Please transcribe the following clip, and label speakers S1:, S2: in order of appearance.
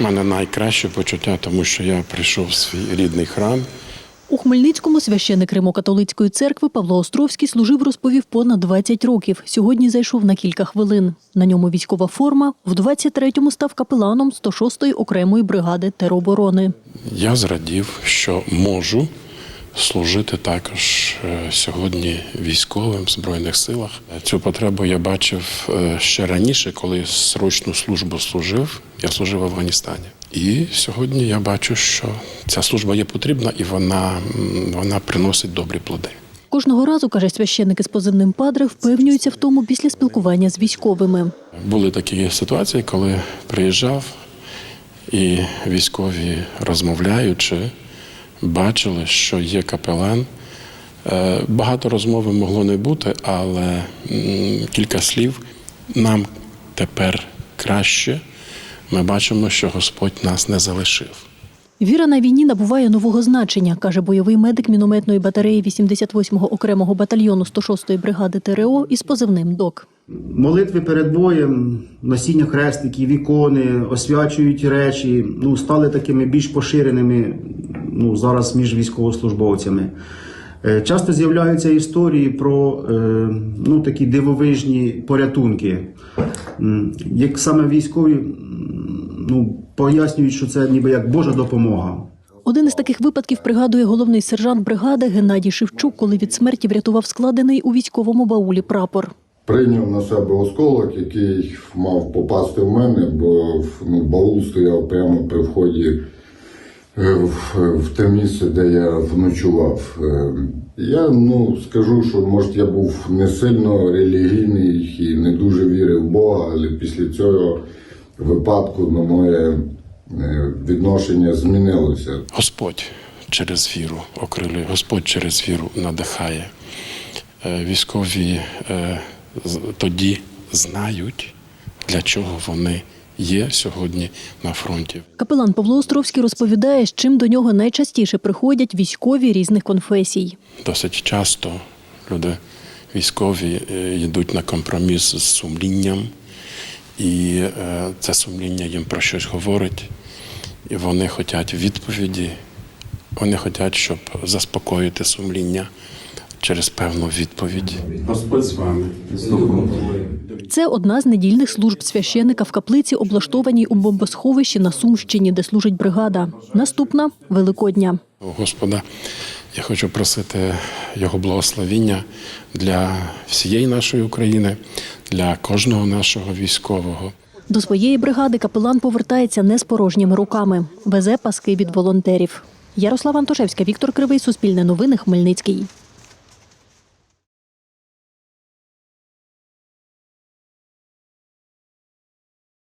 S1: У мене найкраще почуття, тому що я прийшов в свій рідний храм.
S2: У Хмельницькому священик Римо-католицької церкви Павло Островський служив, розповів, понад 20 років. Сьогодні зайшов на кілька хвилин. На ньому військова форма. В 23-му став капеланом 106-ї окремої бригади тероборони.
S1: Я зрадів, що можу служити також е, сьогодні військовим в Збройних силах. Цю потребу я бачив е, ще раніше, коли срочну службу служив. Я служив в Афганістані. І сьогодні я бачу, що ця служба є потрібна і вона, вона приносить добрі плоди.
S2: Кожного разу, каже священник із позивним Падре, впевнюється в тому після спілкування з військовими.
S1: Були такі ситуації, коли приїжджав і військові розмовляючи, бачили, що є капелан. Е, Багато розмови могло не бути, але кілька слів нам тепер краще. Ми бачимо, що Господь нас не залишив.
S2: Віра на війні набуває нового значення, каже бойовий медик мінометної батареї 88-го окремого батальйону 106-ї бригади ТРО із позивним ДОК.
S3: Молитви перед боєм, носіння хрестиків, ікони, освячують речі, ну, стали такими більш поширеними ну, зараз між військовослужбовцями. Е, Часто з'являються історії про е, ну, такі дивовижні порятунки. Як саме військові ну, пояснюють, що це ніби як Божа допомога.
S2: Один із таких випадків пригадує головний сержант бригади Геннадій Шевчук, коли від смерті врятував складений у військовому баулі прапор.
S4: Прийняв на себе осколок, який мав попасти в мене, бо ну, баул стояв прямо при вході в, в те місце, де я вночував. Е, Я ну, скажу, що може я був не сильно релігійний і не дуже вірив в Бога, але після цього випадку ну, моє е, відношення змінилося.
S1: Господь через віру окрилює, Господь через віру надихає. Е, Військові е, тоді знають, для чого вони є сьогодні на фронті.
S2: Капелан Павло Островський розповідає, з чим до нього найчастіше приходять військові різних конфесій.
S1: Досить часто люди військові е, йдуть на компроміс з сумлінням, і е, це сумління їм про щось говорить, і вони хочуть відповіді, вони хочуть, щоб заспокоїти сумління через певну відповідь. Господь з вами.
S2: Це одна з недільних служб священика в каплиці, облаштованій у бомбосховищі на Сумщині, де служить бригада. Наступна Великодня.
S1: Господа я хочу просити Його благословіння для всієї нашої України, для кожного нашого військового.
S2: До своєї бригади капелан повертається не з порожніми руками. Везе паски від волонтерів. Ярослава Антошевська, Віктор Кривий, Суспільне новини, Хмельницький.